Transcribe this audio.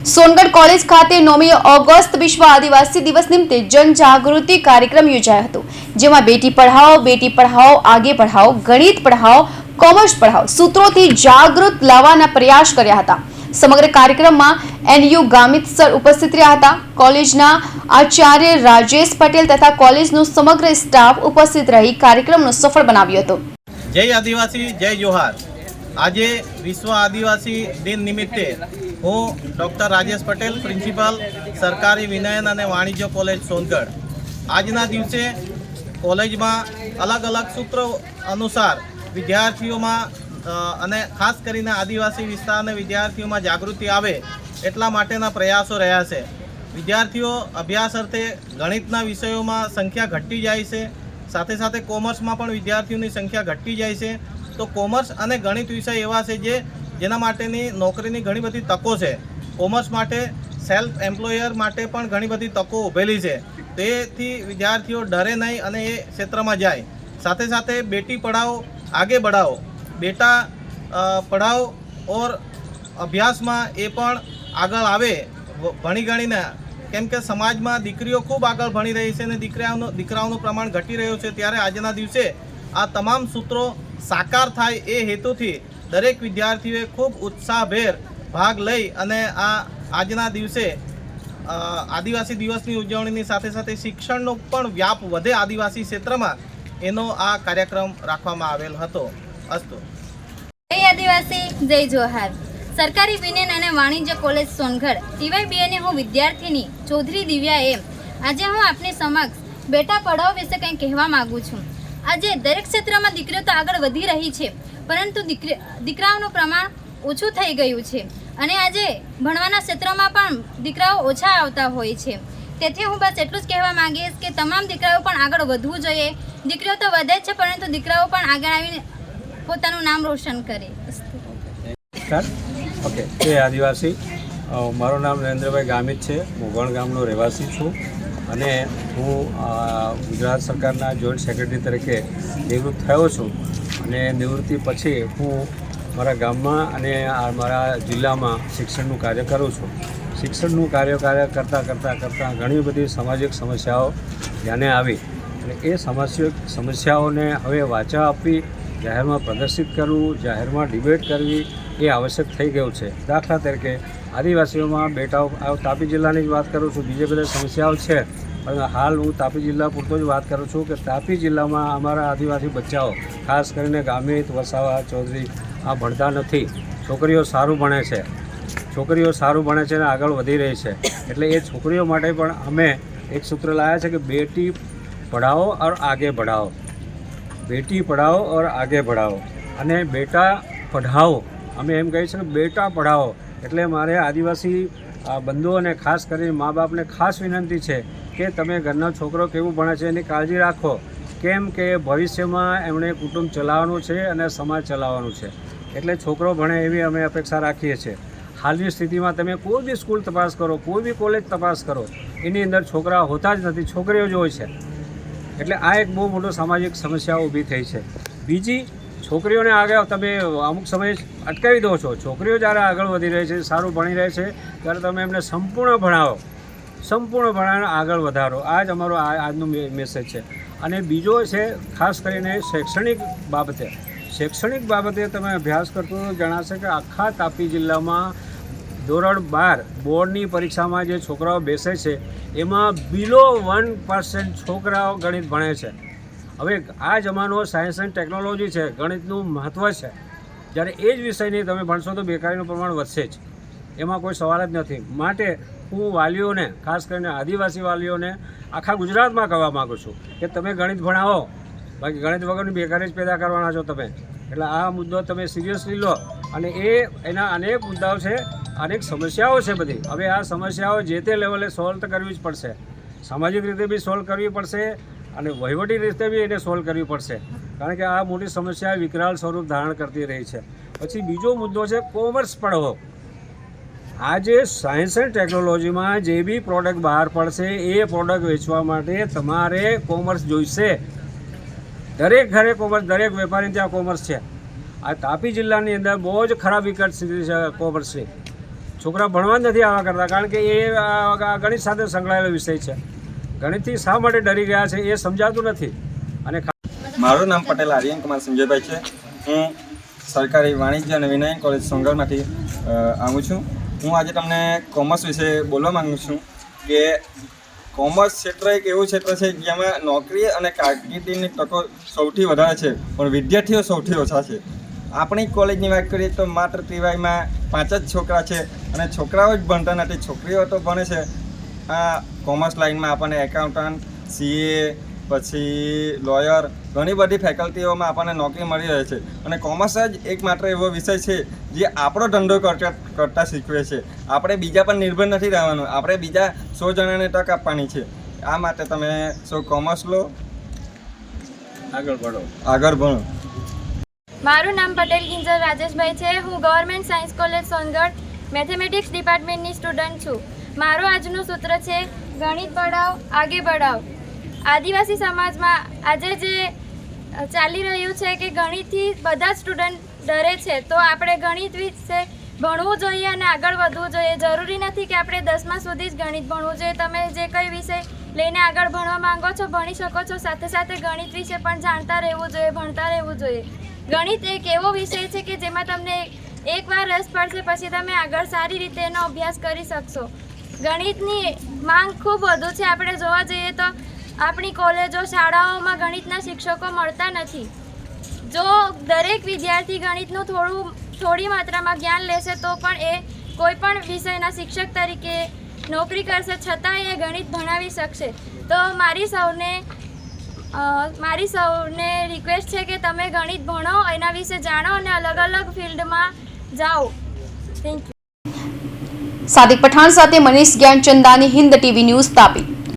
Songadh college ખાતે નવમી August વિશ્વ આદિવાસી દિવસ નિમિત્તે જનજાગૃતિ કાર્યક્રમ યોજાયો હતો, જેમાં બેટી પઢાઓ બેટી પઢાઓ, આગે પઢાઓ, ગણિત પઢાઓ, કોમર્સ પઢાઓ સૂત્રોથી જાગૃત લાવવાના પ્રયાસ કર્યા હતા. સમગ્ર કાર્યક્રમમાં એનયુ ગામિત સર ઉપસ્થિત રહ્યા હતા. કોલેજના આચાર્ય રાજેશ પટેલ તથા કોલેજનો સમગ્ર સ્ટાફ ઉપસ્થિત રહી કાર્યક્રમનો સફળ બનાવ્યો હતો. જય આદિવાસી, જય જોહાર. આજે વિશ્વ આદિવાસી દિન નિમિત્તે હું ડૉક્ટર રાજેશ પટેલ, પ્રિન્સિપાલ, સરકારી વિનયન અને વાણિજ્ય કોલેજ સોનગઢ. આજના દિવસે કોલેજમાં અલગ અલગ સૂત્રો અનુસાર વિદ્યાર્થીઓમાં અને ખાસ કરીને આદિવાસી વિસ્તારના વિદ્યાર્થીઓમાં જાગૃતિ આવે એટલા માટેના પ્રયાસો રહ્યા છે. વિદ્યાર્થીઓ અભ્યાસ અર્થે ગણિતના વિષયોમાં સંખ્યા ઘટતી જાય છે. સાથે સાથે કોમર્સમાં પણ વિદ્યાર્થીઓની સંખ્યા ઘટતી જાય છે. તો કોમર્સ અને ગણિત વિષય એવા છે જે જેના માટેની નોકરીની ઘણી બધી તકો છે. કોમર્સ માટે સેલ્ફ એમ્પ્લોયર માટે પણ ઘણી બધી તકો ઊભેલી છે. તેથી વિદ્યાર્થીઓ ડરે નહીં અને એ ક્ષેત્રમાં જાય. સાથે સાથે બેટી પઢાઓ, આગે બઢાઓ, બેટા પઢાઓ ઓર અભ્યાસમાં એ પણ આગળ આવે ભણી ગણીને. કેમ કે સમાજમાં દીકરીઓ ખૂબ આગળ ભણી રહી છે અને દીકરાઓનું દીકરાઓનું પ્રમાણ ઘટી રહ્યું છે. ત્યારે આજના દિવસે આ તમામ સૂત્રો સાકાર થાય એ હેતુથી દરેક વિદ્યાર્થીઓએ ખૂબ ઉત્સાહભેર ભાગ લઈ અને આ આજના દિવસે આદિવાસી દિવસની ઉજવણીની સાથે સાથે શિક્ષણનો પણ વ્યાપ વધે આદિવાસી ક્ષેત્રમાં એનો આ કાર્યક્રમ રાખવામાં આવેલ હતો. અસ્તુ. જય આદિવાસી, જય જોહાર. સરકારી વિજ્ઞાન અને વાણિજ્ય કોલેજ સોનગઢ ટીવાયબીએની હું વિદ્યાર્થીની ચૌધરી દિવ્યા એમ. આજે હું આપની સમક્ષ બેટા પઢાઓ વિશે કંઈ કહેવા માગું છું. આજે દરેક ક્ષેત્રમાં દીકરીઓ તો આગળ વધી રહી છે, પરંતુ દીકરી દીકરાઓનું પ્રમાણ ઓછું થઈ ગયું છે. અને આજે ભણવાના ક્ષેત્રમાં પણ દીકરાઓ ઓછા આવતા હોય છે. તેથી હું બસ એટલું જ કહેવા માંગીશ કે તમામ દીકરાઓ પણ આગળ વધવું જોઈએ. દીકરીઓ તો વધે જ છે, પરંતુ દીકરાઓ પણ આગળ આવીને પોતાનું નામ રોશન કરે. ઓકે આદિવાસી. મારું નામ નરેન્દ્રભાઈ ગામિત છે. મોગણ ગામનો રહેવાસી છું. અને હું ગુજરાત સરકારના જોઈન્ટ સેક્રેટરી તરીકે નિવૃત્ત થયો છું અને નિવૃત્તિ પછી હું મારા ગામમાં અને મારા જિલ્લામાં શિક્ષણનું કાર્ય કરું છું. શિક્ષણનું કાર્ય કાર્ય કરતાં કરતાં કરતાં ઘણી બધી સામાજિક સમસ્યાઓ ધ્યાને આવી અને એ સમસ્યા સમસ્યાઓને હવે વાચા આપવી જાહેરમાં પ્રદર્શિત કરવું, જાહેરમાં ડિબેટ કરવી એ આવશ્યક થઈ ગયું છે. દાખલા તરીકે, આદિવાસીઓમાં બેટાઓ આ તાપી જિલ્લાની જ વાત કરું છું, બીજી બધા સમસ્યાઓ છે. પણ હાલ હું તાપી જિલ્લા પૂરતો જ વાત કરું છું કે તાપી જિલ્લામાં અમારા આદિવાસી બચ્ચાઓ, ખાસ કરીને ગામિત, વસાવા, ચૌધરી, આ ભણતા નથી. છોકરીઓ સારું ભણે છે. છોકરીઓ સારું ભણે છે અને આગળ વધી રહી છે. એટલે એ છોકરીઓ માટે પણ અમે એક સૂત્ર લાવ્યા છે કે બેટી પઢાઓ ઓર આગે બઢાઓ બેટી પઢાઓ ઓર આગે બઢાઓ અને બેટા પઢાઓ અમે એમ કહીએ છીએ કે બેટા પઢાઓ. એટલે મારે આદિવાસી બંધુઓને ખાસ કરીને મા બાપને ખાસ વિનંતી છે કે તમે ઘરનો છોકરો કેવું ભણે છે એની કાળજી રાખો. કેમ કે ભવિષ્યમાં એમણે કુટુંબ ચલાવવાનું છે અને સમાજ ચલાવવાનું છે. એટલે છોકરો ભણે એવી અમે અપેક્ષા રાખીએ છીએ. હાલની સ્થિતિમાં તમે કોઈ બી સ્કૂલ તપાસ કરો, કોઈ બી કોલેજ તપાસ કરો, એની અંદર છોકરા હોતા જ નથી, છોકરીઓ જ હોય છે. એટલે આ એક બહુ મોટો સામાજિક સમસ્યા ઊભી થઈ છે. બીજી છોકરીઓને આગળ તમે અમુક સમયે અટકાવી દો છો. છોકરીઓ જ્યારે આગળ વધી રહી છે, સારું ભણી રહે છે, ત્યારે તમે એમને સંપૂર્ણ ભણાવો. સંપૂર્ણ ભણાવીને આગળ વધારો. આ જ અમારો આજનો મેસેજ છે. અને બીજો છે, ખાસ કરીને શૈક્ષણિક બાબતે. શૈક્ષણિક બાબતે તમે અભ્યાસ કરતો જણાશે કે આખા તાપી જિલ્લામાં ધોરણ બાર બોર્ડની પરીક્ષામાં જે છોકરાઓ બેસે છે, એમાં બિલો વન પર્સન્ટ છોકરાઓ ગણિત ભણે છે. હવે આ જમાનો સાયન્સ એન્ડ ટેકનોલોજી છે, ગણિતનું મહત્ત્વ છે. જ્યારે એ જ વિષયની તમે ભણશો તો બેકારીનું પ્રમાણ વધશે જ. એમાં કોઈ સવાલ જ નથી. માટે હું વાલીઓને, ખાસ કરીને આદિવાસી વાલીઓને આખા ગુજરાતમાં કહેવા માગું છું કે તમે ગણિત ભણાવો. બાકી ગણિત વગરની બેકારી જ પેદા કરવાના છો તમે. એટલે આ મુદ્દો તમે સિરિયસલી લો. અને એ, એના અનેક મુદ્દાઓ છે, અનેક સમસ્યાઓ છે બધી. હવે આ સમસ્યાઓ જે તે લેવલે સોલ્વ કરવી જ પડશે. સામાજિક રીતે બી સોલ્વ કરવી પડશે. અને વહીવટી રીતે બી એને સોલ્વ કરવી પડશે. કારણ કે આ મોટી સમસ્યા વિકરાળ સ્વરૂપ ધારણ કરતી રહી છે. પછી બીજો મુદ્દો છે કોમર્સ પડવો આજે સાયન્સ એન્ડ ટેકનોલોજીમાં જે બી પ્રોડક્ટ બહાર પડશે, એ પ્રોડક્ટ વેચવા માટે તમારે કોમર્સ જોઈશે. દરેક ઘરે કોમર્સ દરેક વેપારી ત્યાં કોમર્સ છે. આ તાપી જિલ્લાની અંદર બહુ જ ખરાબ વિકટ સ્થિતિ છે કોમર્સની છોકરા ભણવા જ નથી આવવા કરતા, કારણ કે એ ગણિત સાથે સંકળાયેલો વિષય છે. ગણિતથી શા માટે ડરી ગયા છે એ સમજાતું નથી. અને મારું નામ પટેલ આર્યન કુમાર સંજયભાઈ છે. હું સરકારી વાણિજ્ય અને વિનય કોલેજ સોંગરમાંથી આવું છું. હું આજે તમને કોમર્સ વિશે બોલવા માગું છું કે કોમર્સ ક્ષેત્ર એક એવું ક્ષેત્ર છે જેમાં નોકરી અને કારકિર્દીની તકો સૌથી વધારે છે, પણ વિદ્યાર્થીઓ સૌથી ઓછા છે. આપણી કોલેજની વાત કરીએ તો માત્ર ત્રિવાયમાં પાંચ જ છોકરા છે અને છોકરાઓ જ ભણતા નથી, છોકરીઓ તો ભણે છે આ કોમર્સ લાઇનમાં આપણને એકાઉન્ટન્ટ સીએ પછી લોયર ઘણી બધી ફેકલ્ટીઓમાં આપણને નોકરી મળી રહે છે. અને કોમર્સ જ એકમાત્ર એવો વિષય છે જે આપણો ધંધો કરતા કરતા શીખવે છે. આપણે બીજા પર નિર્ભર નથી રહેવાનું. આપણે બીજા સો જણાને તક આપવાની છે. આ માટે તમે સો કોમર્સ લો. આગળ ભણો. આગળ ભણો. મારું નામ પટેલ કિંજલ રાજેશભાઈ છે. હું government science college Songadh mathematics ડિપાર્ટમેન્ટની student છું. મારું આજનું સૂત્ર છે, ગણિત ભણાવ આગે બઢાવ આદિવાસી સમાજમાં આજે જે ચાલી રહ્યું છે કે ગણિતથી બધા સ્ટુડન્ટ ડરે છે, તો આપણે ગણિત વિશે ભણવું જોઈએ અને આગળ વધવું જોઈએ. જરૂરી નથી કે આપણે દસમા સુધી જ ગણિત ભણવું જોઈએ. તમે જે કઈ વિષય લઈને આગળ ભણવા માંગો છો, ભણી શકો છો. સાથે સાથે ગણિત વિશે પણ જાણતા રહેવું જોઈએ, ભણતા રહેવું જોઈએ. ગણિત એક એવો વિષય છે કે જેમાં તમને એકવાર રસ પડશે, પછી તમે આગળ સારી રીતે એનો અભ્યાસ કરી શકશો. ગણિતની માંગ ખૂબ વધુ છે. આપણે જોવા જઈએ તો આપણી કોલેજો, શાળાઓમાં ગણિતના શિક્ષકો મળતા નથી. જો દરેક વિદ્યાર્થી ગણિતનું થોડું, થોડી માત્રામાં જ્ઞાન લેશે, તો પણ એ કોઈ પણ વિષયના શિક્ષક તરીકે નોકરી કરશે છતાં એ ગણિત ભણાવી શકશે. તો મારી સૌને મારી સૌને રિક્વેસ્ટ છે કે તમે ગણિત ભણો, એના વિશે જાણો અને અલગ અલગ ફિલ્ડમાં જાઓ. થેન્ક સાદિક પઠાણ સાથે મનીષ જ્ઞાનચંદાની હિન્દ ટીવી ન્યૂઝ તાપી.